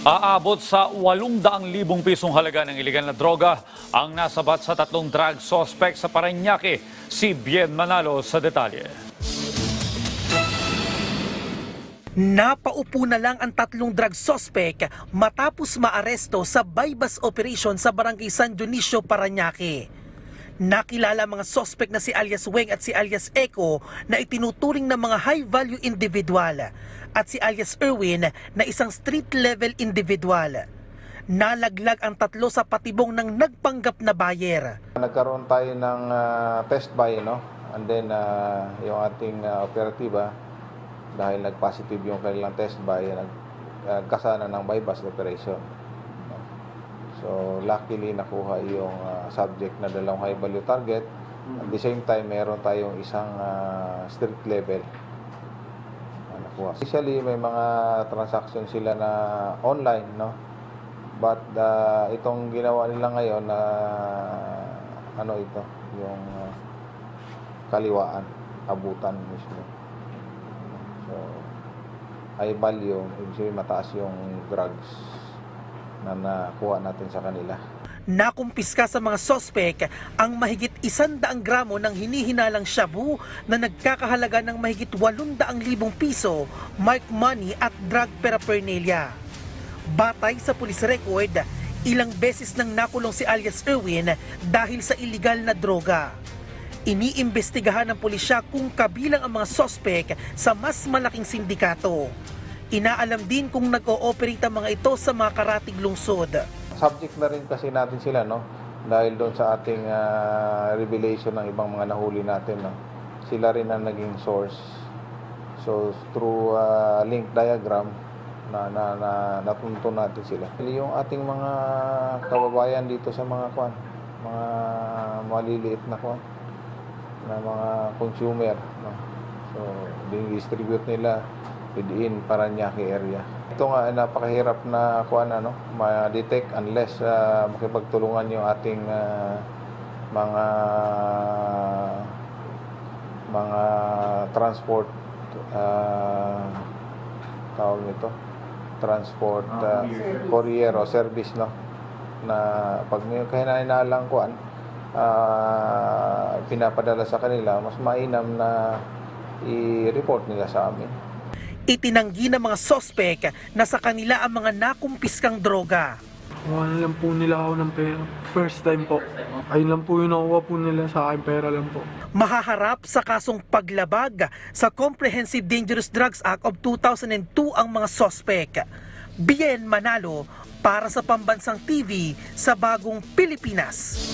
Aabot sa 800,000 pisong halaga ng iligal na droga ang nasabat sa tatlong drug suspect sa Parañaque. Si Bien Manalo sa detalye. Napaupo na lang ang tatlong drug suspect matapos maaresto sa bypass operation sa Barangay San Dionisio, Parañaque. Nakilala mga suspect na si alias Weng at si alias Echo na itinuturing na mga high-value individual at si alias Erwin na isang street-level individual. Nalaglag ang tatlo sa patibong ng nagpanggap na buyer. Nagkaroon tayo ng ah, test buy, no? And then, ah, yung ating uh, operatiba, dahil nag-positive yung kanilang test buy, nagkasana ng bypass operation. So, luckily, nakuha yung ah, subject na dalawang high value target. At the same time, meron tayong isang ah, street level na nakuha. Usually, may mga transaction sila na online, no? But uh, itong ginawa nila ngayon na ano ito, yung uh, kaliwaan, abutan mismo. So, high value, ibig sabihin mataas yung drugs na nakuha natin sa kanila. Nakumpiska sa mga sospek ang mahigit isandaang gramo ng hinihinalang shabu na nagkakahalaga ng mahigit 800,000 piso, mark money at drug paraphernalia. Batay sa police record, ilang beses nang nakulong si alias Erwin dahil sa iligal na droga. Iniimbestigahan ng pulisya kung kabilang ang mga sospek sa mas malaking sindikato. Inaalam din kung nag-ooperate ang mga ito sa mga karatig lungsod. Subject na rin kasi natin sila, no? Dahil doon sa ating ah, revelation ng ibang mga nahuli natin, no? Sila rin ang naging source. So, through ah, link diagram, na, na, na natunto natin sila. Yung ating mga kababayan dito sa mga kwan, mga maliliit na kwan, na mga consumer, no? So, distribute nila within Paranaque area. Ito nga ay napakahirap na kuan ano, ma-detect unless ah, makipagtulungan yung ating ah, mga mga transport uh, tawag nito? Transport ah, courier o service no? Na pag may kahinahinalang kuan ah, pinapadala sa kanila mas mainam na i-report nila sa amin Itinanggi ng mga sospek na sa kanila ang mga nakumpiskang droga. Na lang po nila ako ng pera. First time po. Ayun lang po yung nakuha po nila sa akin. Pera lang po. Mahaharap sa kasong paglabag sa Comprehensive Dangerous Drugs Act of 2002 ang mga sospek. Bien Manalo para sa Pambansang TV sa Bagong Pilipinas.